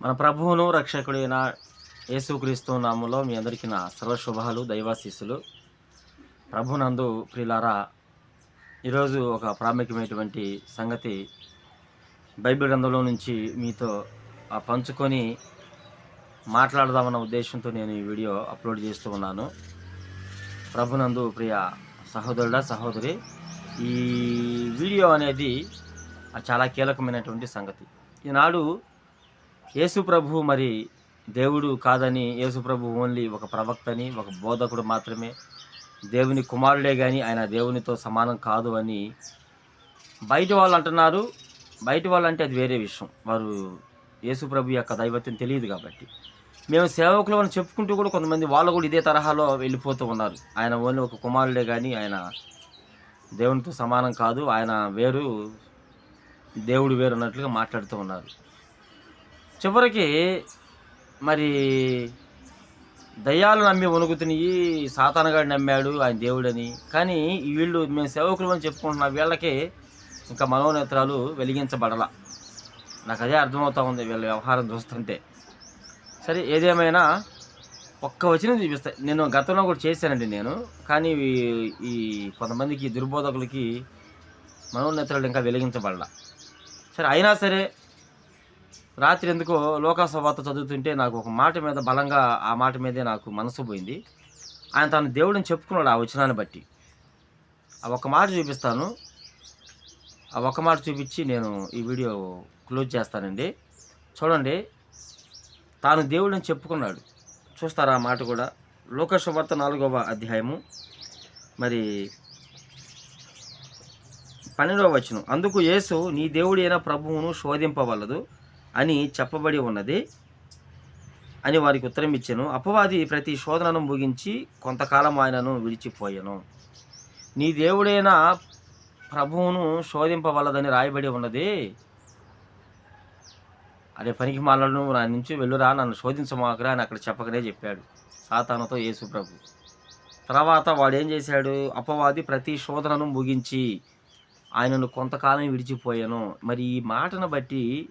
మన ప్రభువును రక్షకుడైన యేసుక్రీస్తు నామంలో మీ అందరికీ నా సర్వశుభాలు దైవాశీస్సులు. ప్రభునందు ప్రియులారా ఈరోజు ఒక ప్రాముఖ్యమైనటువంటి సంగతి బైబిల్ గ్రంథంలో నుంచి మీతో ఆ పంచుకొని మాట్లాడదామన్న ఉద్దేశంతో నేను ఈ వీడియో అప్లోడ్ చేస్తూ ఉన్నాను. ప్రభునందు ప్రియ సహోదరుడా సహోదరి ఈ వీడియో అనేది చాలా కీలకమైనటువంటి సంగతి. ఈనాడు యేసు ప్రభు మరి దేవుడు కాదని యేసు ప్రభు ఓన్లీ ఒక ప్రవక్తని ఒక బోధకుడు మాత్రమే. దేవుని కుమారుడే కానీ ఆయన దేవునితో సమానం కాదు అని బయట వాళ్ళు అంటున్నారు. బయట వాళ్ళు అంటే అది వేరే విషయం. వారు యేసు ప్రభు యొక్క దైవత్యం తెలియదు కాబట్టి. మేము సేవకులు అని చెప్పుకుంటూ కూడా కొంతమంది వాళ్ళు కూడా ఇదే తరహాలో వెళ్ళిపోతూ ఉన్నారు. ఆయన ఓన్లీ ఒక కుమారుడే కానీ ఆయన దేవునితో సమానం కాదు. ఆయన వేరు దేవుడు వేరు అన్నట్లుగా మాట్లాడుతూ ఉన్నారు. చివరికి మరి దయ్యాలు నమ్మి వణుకుతున్నాయి సాతానగాడు నమ్మాడు ఆయన దేవుడని. కానీ వీళ్ళు మేము సేవకులు అని చెప్పుకుంటున్న వీళ్ళకి ఇంకా మనోనేత్రాలు వెలిగించబడల. నాకు అదే అర్థమవుతా ఉంది వీళ్ళ వ్యవహారం చూస్తుంటే. సరే ఏదేమైనా ఒక్క వచనం చూపిస్తాయి నేను గతంలో కూడా చేశానండి నేను. కానీ ఈ- ఈ కొంతమందికి దుర్బోధకులకి మనోనేత్రాలు ఇంకా వెలిగించబడాల. సరే అయినా సరే రాత్రి ఎందుకో లోకాసభత చదువుతుంటే నాకు ఒక మాట మీద బలంగా ఆ మాట మీదే నాకు మనసు పోయింది. ఆయన తన దేవుడిని చెప్పుకున్నాడు ఆ వచనాన్ని బట్టి. ఆ ఒక్క మాట చూపిస్తాను. ఆ ఒక్క మాట చూపించి నేను ఈ వీడియో క్లోజ్ చేస్తానండి. చూడండి తాను దేవుడిని చెప్పుకున్నాడు. చూస్తారా ఆ మాట కూడా? లోకశుభార్త నాలుగవ అధ్యాయము. మరి పన్నెండవ వచనం. అందుకు యేసు నీ దేవుడైన ప్రభువును శోధింపవలదు. అని చెప్పబడి ఉన్నది అని వారికి ఉత్తరం ఇచ్చాను. అపవాది ప్రతి శోధనను ముగించి కొంతకాలం ఆయనను విడిచిపోయాను. నీ దేవుడైన ప్రభువును శోధింపవలదని రాయబడి ఉన్నది. అదే పనికి మాలను నా నుంచి వెళ్ళురా నన్ను శోధించమాకరా అని అక్కడ చెప్పకనే చెప్పాడు సాతానతో యేసు ప్రభు. తర్వాత వాడు ఏం చేశాడు? అపవాది ప్రతి శోధనను ముగించి ఆయనను కొంతకాలం విడిచిపోయాను. మరి ఈ మాటను బట్టి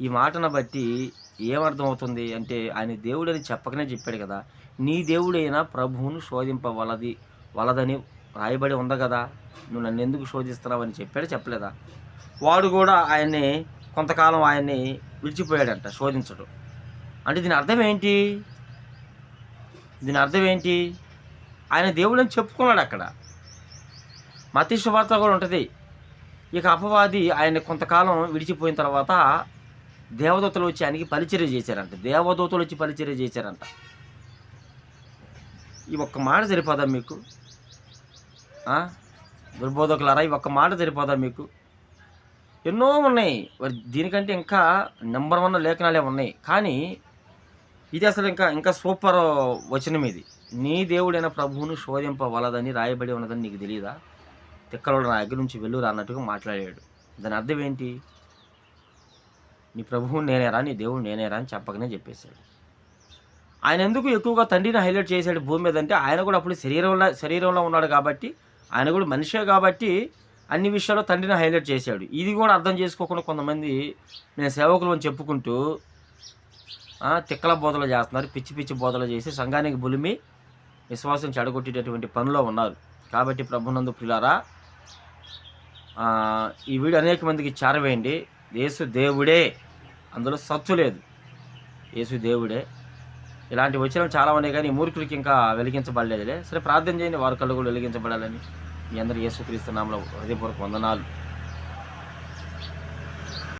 ఈ మాటను బట్టి ఏమర్థమవుతుంది అంటే ఆయన దేవుడని చెప్పకనే చెప్పాడు కదా. నీ దేవుడైన ప్రభువును శోధింపవలది వలదని రాయబడి ఉంది కదా. నువ్వు నన్ను ఎందుకు శోధిస్తున్నావని చెప్పాడు చెప్పలేదా? వాడు కూడా ఆయన్ని కొంతకాలం ఆయన్ని విడిచిపోయాడంట శోధించడం. అంటే దీని అర్థం ఏంటి? దీని అర్థం ఏంటి? ఆయన దేవుడని చెప్పుకున్నాడు అక్కడ. మతీ శుభార్త కూడా ఉంటుంది. ఇక అపవాది ఆయన కొంతకాలం విడిచిపోయిన తర్వాత దేవదూతలు వచ్చి ఆయనకి పరిచర్య చేశారంట. దేవదూతలు వచ్చి పరిచర్య చేశారంట. ఈ ఒక్క మాట సరిపోదా మీకు? దుర్బోధకులారా ఈ ఒక్క మాట సరిపోదా మీకు? ఎన్నో ఉన్నాయి. మరి దీనికంటే ఇంకా నెంబర్ వన్ లేఖనాలే ఉన్నాయి. కానీ ఇది అసలు ఇంకా ఇంకా సూపర్ వచనం ఇది. నీ దేవుడైన ప్రభువును శోధింపవలదని రాయబడి ఉన్నదని నీకు తెలియదా తిక్కలోడు నా దగ్గర నుంచి వెళ్ళు అన్నట్టుగా మాట్లాడాడు. దాని అర్థం ఏంటి? నీ ప్రభువు నేనేరా నీ దేవుడు నేనేరా అని చెప్పకనే చెప్పేశాడు. ఆయన ఎందుకు ఎక్కువగా తండ్రిని హైలైట్ చేశాడు భూమి మీద అంటే ఆయన కూడా అప్పుడు శరీరంలో శరీరంలో ఉన్నాడు కాబట్టి ఆయన కూడా మనిషే కాబట్టి అన్ని విషయాల్లో తండ్రిని హైలైట్ చేశాడు. ఇది కూడా అర్థం చేసుకోకుండా కొంతమంది నేను సేవకులు అని చెప్పుకుంటూ తిక్కల బోధలు చేస్తున్నారు పిచ్చి పిచ్చి బోధలు చేసి సంఘానికి బులిమి విశ్వాసం చెడగొట్టేటటువంటి పనిలో ఉన్నారు. కాబట్టి ప్రభునందు ప్రిలారా ఈ వీడియో అనేక మందికి చేరవేయండి. యేసు దేవుడే. అందులో సత్తు లేదు. యేసు దేవుడే. ఇలాంటి వచ్చిన చాలా ఉన్నాయి కానీ మూర్ఖులకి ఇంకా వెలిగించబడలేదులే. సరే ప్రార్థన చేయండి. వారి కళ్ళు కూడా వెలిగించబడాలని మీ అందరూ యేసుక్రీస్తు నామలో హృదయపూర్వక వందనాలు.